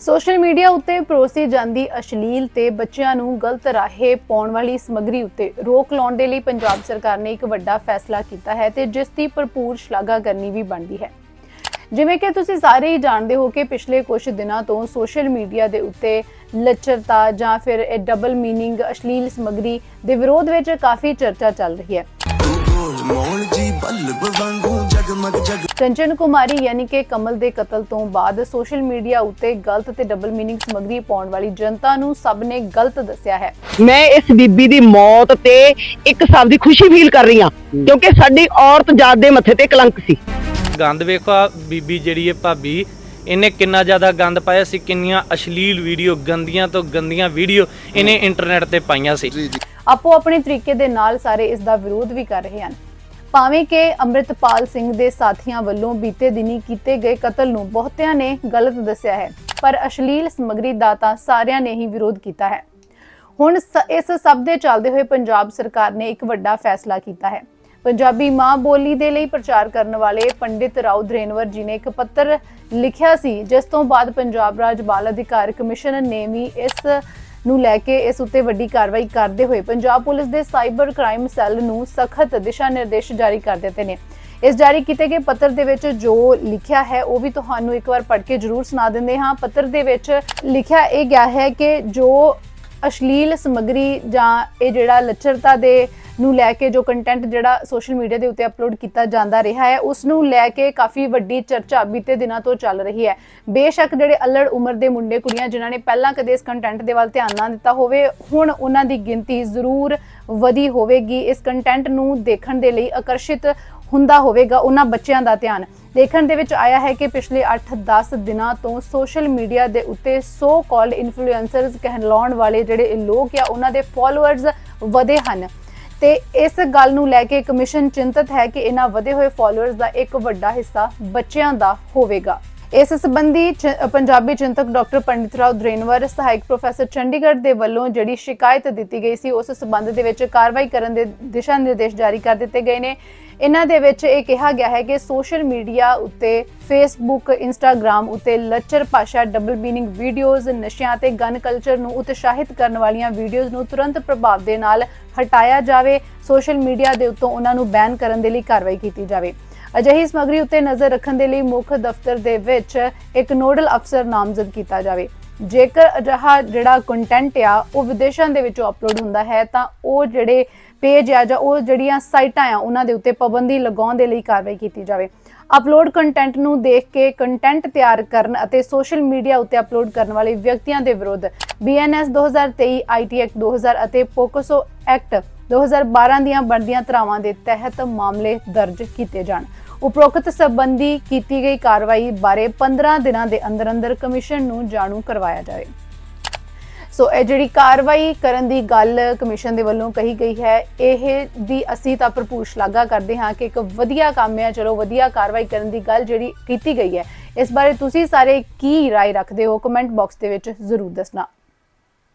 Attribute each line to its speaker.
Speaker 1: Social media ਉੱਤੇ ਪਰੋਸੀ ਜਾਂਦੀ ਅਸ਼ਲੀਲ ਤੇ ਬੱਚਿਆਂ ਨੂੰ ਗਲਤ ਰਾਹੇ ਪਾਉਣ ਵਾਲੀ ਸਮੱਗਰੀ ਉੱਤੇ ਰੋਕ ਲਾਉਣ ਦੇ ਲਈ ਪੰਜਾਬ ਸਰਕਾਰ ਨੇ ਇੱਕ ਵੱਡਾ ਫੈਸਲਾ ਕੀਤਾ ਹੈ ਤੇ ਜਿਸ ਦੀ ਭਰਪੂਰ ਸ਼ਲਾਘਾ ਕਰਨੀ ਵੀ ਬਣਦੀ ਹੈ। ਜਿਵੇਂ ਕਿ ਤੁਸੀਂ ਸਾਰੇ ਹੀ ਜਾਣਦੇ ਹੋ ਕਿ ਪਿਛਲੇ ਕੁਝ ਦਿਨਾਂ ਤੋਂ ਸੋਸ਼ਲ ਮੀਡੀਆ ਦੇ ਉੱਤੇ ਲੱਚਰਤਾ ਜਾਂ ਫਿਰ ਇਹ ਡਬਲ ਮੀਨਿੰਗ ਅਸ਼ਲੀਲ ਸਮੱਗਰੀ ਦੇ ਵਿਰੋਧ ਵਿੱਚ ਕਾਫੀ ਚਰਚਾ ਚੱਲ ਰਹੀ ਹੈ।
Speaker 2: ਮੋਲ ਜੀ ਬਲਬ ਵਾਂਗੂ ਜਗਮਗ ਜਗ।
Speaker 1: ਕੰਚਨ ਕੁਮਾਰੀ ਯਾਨੀ ਕਿ ਕਮਲ ਦੇ ਕਤਲ ਤੋਂ ਬਾਅਦ ਸੋਸ਼ਲ ਮੀਡੀਆ ਉੱਤੇ ਗਲਤ ਤੇ ਡਬਲ ਮੀਨਿੰਗ ਸਮੱਗਰੀ ਪਾਉਣ ਵਾਲੀ ਜਨਤਾ ਨੂੰ ਸਭ ਨੇ ਗਲਤ ਦੱਸਿਆ ਹੈ।
Speaker 3: ਮੈਂ ਇਸ ਬੀਬੀ ਦੀ ਮੌਤ ਤੇ ਇੱਕ ਹਿਸਾਬ ਦੀ ਖੁਸ਼ੀ ਫੀਲ ਕਰ ਰਹੀ ਹਾਂ ਕਿਉਂਕਿ ਸਾਡੀ ਔਰਤ ਜਾਤ ਦੇ ਮੱਥੇ ਤੇ ਕਲੰਕ ਸੀ।
Speaker 4: ਗੰਦ ਵੇਖੋ ਆਹ ਬੀਬੀ ਜਿਹੜੀ ਹੈ ਭਾਬੀ ਇਹਨੇ ਕਿੰਨਾ ਜ਼ਿਆਦਾ ਗੰਦ ਪਾਇਆ ਸੀ ਕਿੰਨੀਆਂ ਅਸ਼ਲੀਲ ਵੀਡੀਓ ਗੰਦੀਆਂ ਤੋਂ ਗੰਦੀਆਂ ਵੀਡੀਓ ਇਹਨੇ ਇੰਟਰਨੈਟ ਤੇ ਪਾਈਆਂ ਸੀ।
Speaker 1: ਆਪੋ ਆਪਣੇ ਤਰੀਕੇ ਦੇ ਨਾਲ ਸਾਰੇ ਇਸ ਦਾ ਵਿਰੋਧ ਵੀ ਕਰ ਰਹੇ ਹਨ। ਭਾਵੇਂ ਕਿ ਅੰਮ੍ਰਿਤਪਾਲ ਸਿੰਘ ਦੇ ਸਾਥੀਆਂ ਵੱਲੋਂ ਬੀਤੇ ਦਿਨੀ ਕੀਤੇ ਗਏ ਕਤਲ ਨੂੰ ਬਹੁਤਿਆਂ ਨੇ ਗਲਤ ਦੱਸਿਆ ਹੈ, ਪਰ ਅਸ਼ਲੀਲ ਸਮੱਗਰੀ ਦਾ ਤਾਂ ਸਾਰਿਆਂ ਨੇ ਹੀ ਵਿਰੋਧ ਕੀਤਾ ਹੈ। ਹੁਣ ਸ- ਇਸ ਸਭ ਦੇ ਚੱਲਦੇ ਹੋਏ ਪੰਜਾਬ ਸਰਕਾਰ ਨੇ ਇੱਕ ਵੱਡਾ ਫੈਸਲਾ ਕੀਤਾ ਹੈ। ਪੰਜਾਬੀ ਮਾਂ ਬੋਲੀ ਦੇ ਲਈ ਪ੍ਰਚਾਰ ਕਰਨ ਵਾਲੇ ਪੰਡਿਤ ਰਾਉ ਦਰੇਨਵਰ ਜੀ ਨੇ ਇੱਕ ਪੱਤਰ ਲਿਖਿਆ ਸੀ, ਜਿਸ ਤੋਂ ਬਾਅਦ ਪੰਜਾਬ ਰਾਜ ਬਾਲ ਅਧਿਕਾਰ ਕਮਿਸ਼ਨ ਨੇ ਵੀ ਇਸ ਨੂੰ ਲੈ ਕੇ ਇਸ ਉੱਤੇ ਵੱਡੀ ਕਾਰਵਾਈ ਕਰਦੇ ਹੋਏ ਪੰਜਾਬ ਪੁਲਿਸ ਦੇ ਸਾਈਬਰ ਕ੍ਰਾਈਮ ਸੈੱਲ ਨੂੰ ਸਖਤ ਦਿਸ਼ਾ ਨਿਰਦੇਸ਼ ਜਾਰੀ ਕਰ ਦਿੱਤੇ ਨੇ। ਇਸ ਜਾਰੀ ਕੀਤੇ ਗਏ ਪੱਤਰ ਦੇ ਵਿੱਚ ਜੋ ਲਿਖਿਆ ਹੈ, ਉਹ ਵੀ ਤੁਹਾਨੂੰ ਇੱਕ ਵਾਰ ਪੜ੍ਹ ਕੇ ਜ਼ਰੂਰ ਸੁਣਾ ਦਿੰਦੇ ਹਾਂ। ਪੱਤਰ ਦੇ ਵਿੱਚ ਲਿਖਿਆ ਇਹ ਗਿਆ ਹੈ ਕਿ ਜੋ ਅਸ਼ਲੀਲ ਸਮੱਗਰੀ ਜਾਂ ਇਹ ਜਿਹੜਾ ਲੱਚਰਤਾ ਦੇ ਨੂੰ ਲੈ ਕੇ ਜੋ ਕੰਟੈਂਟ ਜਿਹੜਾ ਸੋਸ਼ਲ ਮੀਡੀਆ ਦੇ ਉੱਤੇ ਅਪਲੋਡ ਕੀਤਾ ਜਾਂਦਾ ਰਿਹਾ ਹੈ ਉਸ ਨੂੰ ਲੈ ਕੇ ਕਾਫੀ ਵੱਡੀ ਚਰਚਾ ਬੀਤੇ ਦਿਨਾਂ ਤੋਂ ਚੱਲ ਰਹੀ ਹੈ। ਬੇਸ਼ੱਕ ਜਿਹੜੇ ਅਲੜ ਉਮਰ ਦੇ ਮੁੰਡੇ ਕੁੜੀਆਂ ਜਿਨ੍ਹਾਂ ਨੇ ਪਹਿਲਾਂ ਕਦੇ ਇਸ ਕੰਟੈਂਟ ਦੇ ਵੱਲ ਧਿਆਨ ਨਾ ਦਿੱਤਾ ਹੋਵੇ, ਹੁਣ ਉਹਨਾਂ ਦੀ ਗਿਣਤੀ ਜ਼ਰੂਰ ਵਧੀ ਹੋਵੇਗੀ। ਇਸ ਕੰਟੈਂਟ ਨੂੰ ਦੇਖਣ ਦੇ ਲਈ ਆਕਰਸ਼ਿਤ ਹੁੰਦਾ ਹੋਵੇਗਾ ਉਹਨਾਂ ਬੱਚਿਆਂ ਦਾ ਧਿਆਨ। ਦੇਖਣ ਦੇ ਵਿੱਚ ਆਇਆ ਹੈ ਕਿ ਪਿਛਲੇ 8-10 ਦਿਨਾਂ ਤੋਂ ਸੋਸ਼ਲ ਮੀਡੀਆ ਦੇ ਉੱਤੇ ਸੋ ਕਾਲਡ ਇਨਫਲੂਐਂਸਰਸ ਕਹਿਲਾਉਣ ਵਾਲੇ ਜਿਹੜੇ ਲੋਕ ਆ, ਉਹਨਾਂ ਦੇ ਫਾਲੋਅਰਸ ਵਧੇ ਹਨ। ਤੇ ਇਸ ਗੱਲ ਨੂੰ ਲੈ ਕੇ ਕਮਿਸ਼ਨ ਚਿੰਤਤ ਹੈ ਕਿ ਇਹਨਾਂ ਵਧੇ ਹੋਏ ਫਾਲੋਅਰਸ ਦਾ ਇੱਕ ਵੱਡਾ ਹਿੱਸਾ ਬੱਚਿਆਂ ਦਾ ਹੋਵੇਗਾ। ਇਸ ਸੰਬੰਧੀ ਚ- ਪੰਜਾਬੀ ਚਿੰਤਕ ਡਾਕਟਰ ਪੰਡਿਤ ਰਾਓ ਦਰੇਨਵਰ, ਸਹਾਇਕ ਪ੍ਰੋਫੈਸਰ ਚੰਡੀਗੜ੍ਹ ਦੇ ਵੱਲੋਂ ਜਿਹੜੀ ਸ਼ਿਕਾਇਤ ਦਿੱਤੀ ਗਈ ਸੀ, ਉਸ ਸੰਬੰਧ ਦੇ ਵਿੱਚ ਕਾਰਵਾਈ ਕਰਨ ਦੇ ਦਿਸ਼ਾ ਨਿਰਦੇਸ਼ ਜਾਰੀ ਕਰ ਦਿੱਤੇ ਗਏ ਨੇ। ਇਹਨਾਂ ਦੇ ਵਿੱਚ ਇਹ ਕਿਹਾ ਗਿਆ ਹੈ ਕਿ ਸੋਸ਼ਲ ਮੀਡੀਆ ਉੱਤੇ ਫੇਸਬੁੱਕ ਇੰਸਟਾਗ੍ਰam ਉੱਤੇ ਲੱਚਰ ਭਾਸ਼ਾ ਡਬਲ ਮੀਨਿੰਗ ਵੀਡੀਓਜ਼ ਨਸ਼ਿਆਂ ਤੇ ਗਨ ਕਲਚਰ ਨੂੰ ਉਤਸ਼ਾਹਿਤ ਕਰਨ ਵਾਲੀਆਂ ਵੀਡੀਓਜ਼ ਨੂੰ ਤੁਰੰਤ ਪ੍ਰਭਾਵ ਦੇ ਨਾਲ ਹਟਾਇਆ ਜਾਵੇ। ਸੋਸ਼ਲ ਮੀਡੀਆ ਦੇ ਉੱਤੋਂ ਉਹਨਾਂ ਨੂੰ ਬੈਨ ਕਰਨ ਦੇ ਲਈ ਕਾਰਵਾਈ ਕੀਤੀ ਜਾਵੇ। ਅਜਿਹੀ ਸਮੱਗਰੀ ਉੱਤੇ ਨਜ਼ਰ ਰੱਖਣ ਦੇ ਲਈ ਮੁੱਖ ਦਫ਼ਤਰ ਦੇ ਵਿੱਚ ਇੱਕ ਨੋਡਲ ਅਫਸਰ ਨਾਮਜ਼ਦ ਕੀਤਾ ਜਾਵੇ। ਜੇਕਰ ਅਜਿਹਾ ਜਿਹੜਾ ਕੰਟੈਂਟ ਆ, ਉਹ ਵਿਦੇਸ਼ਾਂ ਦੇ ਵਿੱਚੋਂ ਅਪਲੋਡ ਹੁੰਦਾ ਹੈ, ਤਾਂ ਉਹ ਜਿਹੜੇ ਪੇਜ ਆ ਜਾਂ ਉਹ ਜਿਹੜੀਆਂ ਸਾਈਟਾਂ ਆ, ਉਹਨਾਂ ਦੇ ਉੱਤੇ ਪਾਬੰਦੀ ਲਗਾਉਣ ਦੇ ਲਈ ਕਾਰਵਾਈ ਕੀਤੀ ਜਾਵੇ। ਅਪਲੋਡ ਕੰਟੈਂਟ ਨੂੰ ਦੇਖ ਕੇ ਕੰਟੈਂਟ ਤਿਆਰ ਕਰਨ ਅਤੇ ਸੋਸ਼ਲ ਮੀਡੀਆ ਉੱਤੇ ਅਪਲੋਡ ਕਰਨ ਵਾਲੇ ਵਿਅਕਤੀਆਂ ਦੇ ਵਿਰੁੱਧ BNS 2023 IT ਐਕਟ 2000 ਅਤੇ ਪੋਕਸੋ ਐਕਟ 2012 ਦੀਆਂ ਬਣਦੀਆਂ ਧਾਰਾਵਾਂ ਦੇ ਤਹਿਤ ਮਾਮਲੇ ਦਰਜ ਕੀਤੇ ਜਾਣ ਉਪਰੋਕਤ ਸੰਬੰਧੀ ਕੀਤੀ ਗਈ ਕਾਰਵਾਈ ਬਾਰੇ 15 ਦਿਨਾਂ ਦੇ ਅੰਦਰ ਅੰਦਰ ਕਮਿਸ਼ਨ ਨੂੰ ਜਾਣੂ ਕਰਵਾਇਆ ਜਾਵੇ ਸੋ ਇਹ ਜਿਹੜੀ ਕਾਰਵਾਈ ਕਰਨ ਦੀ ਗੱਲ ਕਮਿਸ਼ਨ ਦੇ ਵੱਲੋਂ ਕਹੀ ਗਈ ਹੈ ਇਹ ਦੀ ਅਸੀਂ ਤਾਂ ਭਰਪੂਰ ਸ਼ਲਾਘਾ ਕਰਦੇ ਹਾਂ ਕਿ ਇੱਕ ਵਧੀਆ ਕੰਮ ਹੈ ਚਲੋ ਵਧੀਆ ਕਾਰਵਾਈ ਕਰਨ ਦੀ ਗੱਲ ਜਿਹੜੀ ਕੀਤੀ ਗਈ ਹੈ ਇਸ ਬਾਰੇ ਤੁਸੀਂ ਸਾਰੇ ਕੀ رائے ਰੱਖਦੇ ਹੋ ਕਮੈਂਟ ਬਾਕਸ ਦੇ ਵਿੱਚ ਜ਼ਰੂਰ ਦੱਸਣਾ